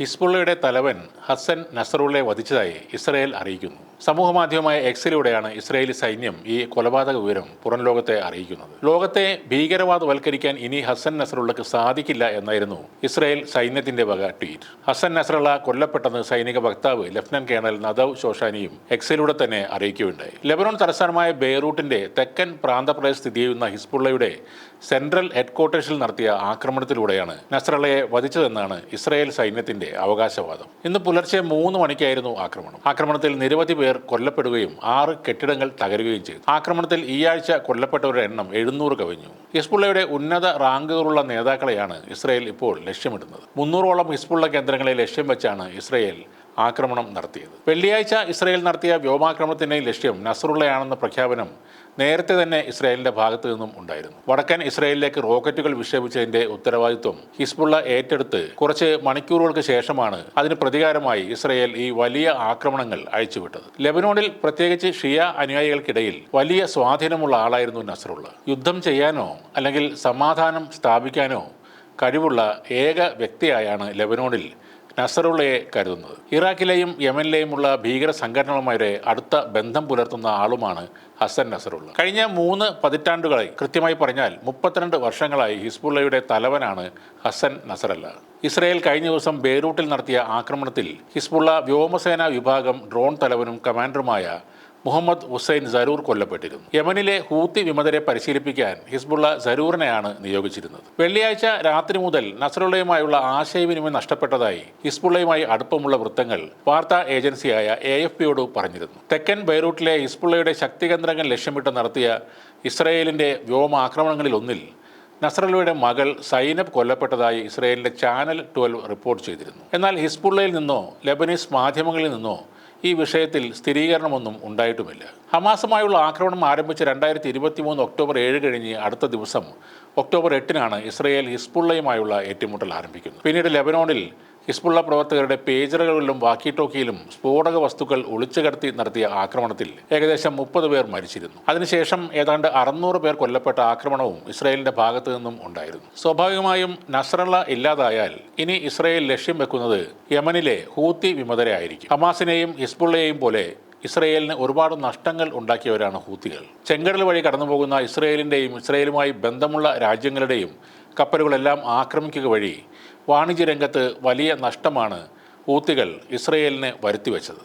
ഹിസ്ബുള്ളയുടെ തലവൻ ഹസൻ നസറുള്ളയെ വധിച്ചതായി ഇസ്രയേൽ അറിയിക്കുന്നു. സമൂഹമാധ്യമമായ എക്സിലൂടെയാണ് ഇസ്രയേലി സൈന്യം ഈ കൊലപാതക വിവരം പുറം ലോകത്തെ അറിയിക്കുന്നത്. ലോകത്തെ ഭീകരവാദവൽക്കരിക്കാൻ ഇനി ഹസൻ നസറുള്ളക്ക് സാധിക്കില്ല എന്നായിരുന്നു ഇസ്രായേൽ സൈന്യത്തിന്റെ വക ട്വീറ്റ്. ഹസൻ നസറുള്ള കൊല്ലപ്പെട്ടെന്ന് സൈനിക വക്താവ് ലഫ്റ്റനന്റ് കേണൽ നദവ് ശോഷാനിയും എക്സിലൂടെ തന്നെ അറിയിക്കുകയുണ്ടായി. ലെബനോൺ തലസ്ഥാനമായ ബെയ്റൂട്ടിന്റെ തെക്കൻ പ്രാന്തപ്രദേശത്ത് സ്ഥിതി ചെയ്യുന്ന ഹിസ്ബുള്ളയുടെ സെൻട്രൽ ഹെഡ്ക്വാർട്ടേഴ്സിൽ നടത്തിയ ആക്രമണത്തിലൂടെയാണ് നസ്രള്ളയെ വധിച്ചതെന്നാണ് ഇസ്രായേൽ സൈന്യത്തിന്റെ അവകാശവാദം. ഇന്ന് പുലർച്ചെ മൂന്ന് മണിക്കായിരുന്നു ആക്രമണം. ആക്രമണത്തിൽ നിരവധി പേർ കൊല്ലപ്പെടുകയും ആറ് കെട്ടിടങ്ങൾ തകരുകയും ചെയ്തു. ആക്രമണത്തിൽ ഈ ആഴ്ച കൊല്ലപ്പെട്ടവരുടെ എണ്ണം എഴുന്നൂറ് കവിഞ്ഞു. ഹിസ്ബുള്ളയുടെ ഉന്നത റാങ്കുകളുള്ള നേതാക്കളെയാണ് ഇസ്രയേൽ ഇപ്പോൾ ലക്ഷ്യമിടുന്നത്. മുന്നൂറോളം ഹിസ്ബുള്ള കേന്ദ്രങ്ങളെ ലക്ഷ്യം വെച്ചാണ് ഇസ്രായേൽ ആക്രമണം നടത്തിയത്. വെള്ളിയാഴ്ച ഇസ്രായേൽ നടത്തിയ വ്യോമാക്രമണത്തിന്റെ ലക്ഷ്യം നസറുള്ളയാണെന്ന പ്രഖ്യാപനം നേരത്തെ തന്നെ ഇസ്രായേലിന്റെ ഭാഗത്തു നിന്നും ഉണ്ടായിരുന്നു. വടക്കൻ ഇസ്രായേലിലേക്ക് റോക്കറ്റുകൾ വിക്ഷേപിച്ചതിന്റെ ഉത്തരവാദിത്വം ഹിസ്ബുള്ള ഏറ്റെടുത്ത് കുറച്ച് മണിക്കൂറുകൾക്ക് ശേഷമാണ് അതിന് പ്രതികാരമായി ഇസ്രായേൽ ഈ വലിയ ആക്രമണങ്ങൾ അയച്ചുവിട്ടത് ലെബനോണിൽ പ്രത്യേകിച്ച് ഷിയ അനുയായികൾക്കിടയിൽ വലിയ സ്വാധീനമുള്ള ആളായിരുന്നു നസറുള്ള യുദ്ധം ചെയ്യാനോ അല്ലെങ്കിൽ സമാധാനം സ്ഥാപിക്കാനോ കഴിവുള്ള ഏക വ്യക്തിയായാണ് ലെബനോണിൽ നസറുള്ളയെ കരുതുന്നത്. ഇറാഖിലെയും യമനിലെയുമുള്ള ഭീകര സംഘടനകളുമായി അടുത്ത ബന്ധം പുലർത്തുന്ന ആളുമാണ് ഹസൻ നസറുള്ള. കഴിഞ്ഞ മൂന്ന് പതിറ്റാണ്ടുകളായി കൃത്യമായി പറഞ്ഞാൽ മുപ്പത്തിരണ്ട് വർഷങ്ങളായി ഹിസ്ബുള്ളയുടെ തലവനാണ് ഹസൻ നസറല്ല. ഇസ്രയേൽ കഴിഞ്ഞ ദിവസം ബെയ്റൂട്ടിൽ നടത്തിയ ആക്രമണത്തിൽ ഹിസ്ബുള്ള വ്യോമസേന വിഭാഗം ഡ്രോൺ തലവനും കമാൻഡറുമായ മുഹമ്മദ് ഹുസൈൻ സരൂർ കൊല്ലപ്പെട്ടിരുന്നു. യമനിലെ ഹൂത്തി വിമതരെ പരിശീലിപ്പിക്കാൻ ഹിസ്ബുള്ള സരൂറിനെയാണ് നിയോഗിച്ചിരുന്നത്. വെള്ളിയാഴ്ച രാത്രി മുതൽ നസറുള്ളയുമായുള്ള ആശയവിനിമയം നഷ്ടപ്പെട്ടതായി ഹിസ്ബുള്ളയുമായി അടുപ്പമുള്ള വൃത്തങ്ങൾ വാർത്താ ഏജൻസിയായ എ എഫ് പിയോട് പറഞ്ഞിരുന്നു. തെക്കൻ ബൈറൂട്ടിലെ ഹിസ്ബുള്ളയുടെ ശക്തികേന്ദ്രങ്ങൾ ലക്ഷ്യമിട്ട് നടത്തിയ ഇസ്രയേലിന്റെ വ്യോമാക്രമണങ്ങളിലൊന്നിൽ നസറലയുടെ മകൾ സൈനബ് കൊല്ലപ്പെട്ടതായി ഇസ്രയേലിന്റെ ചാനൽ ട്വൽവ് റിപ്പോർട്ട് ചെയ്തിരുന്നു. എന്നാൽ ഹിസ്ബുള്ളയിൽ നിന്നോ ലെബനീസ് മാധ്യമങ്ങളിൽ നിന്നോ ഈ വിഷയത്തിൽ സ്ഥിരീകരണമൊന്നും ഉണ്ടായിട്ടുമില്ല. ഹമാസുമായുള്ള ആക്രമണം ആരംഭിച്ച രണ്ടായിരത്തി ഇരുപത്തി മൂന്ന് ഒക്ടോബർ ഏഴ് കഴിഞ്ഞ് അടുത്ത ദിവസം ഒക്ടോബർ എട്ടിനാണ് ഇസ്രയേൽ ഹിസ്ബുള്ളയുമായുള്ള ഏറ്റുമുട്ടൽ ആരംഭിക്കുന്നത്. പിന്നീട് ലെബനോണിൽ ഹിസ്ബുള്ള പ്രവർത്തകരുടെ പേജറുകളിലും വാക്കി ടോക്കിയിലും സ്ഫോടക വസ്തുക്കൾ ഒളിച്ചു കടത്തി നടത്തിയ ആക്രമണത്തിൽ ഏകദേശം മുപ്പത് പേർ മരിച്ചിരുന്നു. അതിനുശേഷം ഏതാണ്ട് അറുന്നൂറ് പേർ കൊല്ലപ്പെട്ട ആക്രമണവും ഇസ്രായേലിന്റെ ഭാഗത്തു നിന്നും ഉണ്ടായിരുന്നു. സ്വാഭാവികമായും നസ്രള്ള ഇല്ലാതായാൽ ഇനി ഇസ്രായേൽ ലക്ഷ്യം വെക്കുന്നത് യമനിലെ ഹൂത്തി വിമതരായിരിക്കും ഹമാസിനെയും ഹിസ്ബുള്ളയെയും പോലെ ഇസ്രയേലിന് ഒരുപാട് നഷ്ടങ്ങൾ ഉണ്ടാക്കിയവരാണ് ഹൂത്തികൾ. ചെങ്കടൽ വഴി കടന്നുപോകുന്ന ഇസ്രയേലിന്റെയും ഇസ്രയേലുമായി ബന്ധമുള്ള രാജ്യങ്ങളുടെയും കപ്പലുകളെല്ലാം ആക്രമിക്കുക വഴി വാണിജ്യ രംഗത്ത് വലിയ നഷ്ടമാണ് ഹൂത്തികൾ ഇസ്രയേലിന് വരുത്തിവെച്ചത്.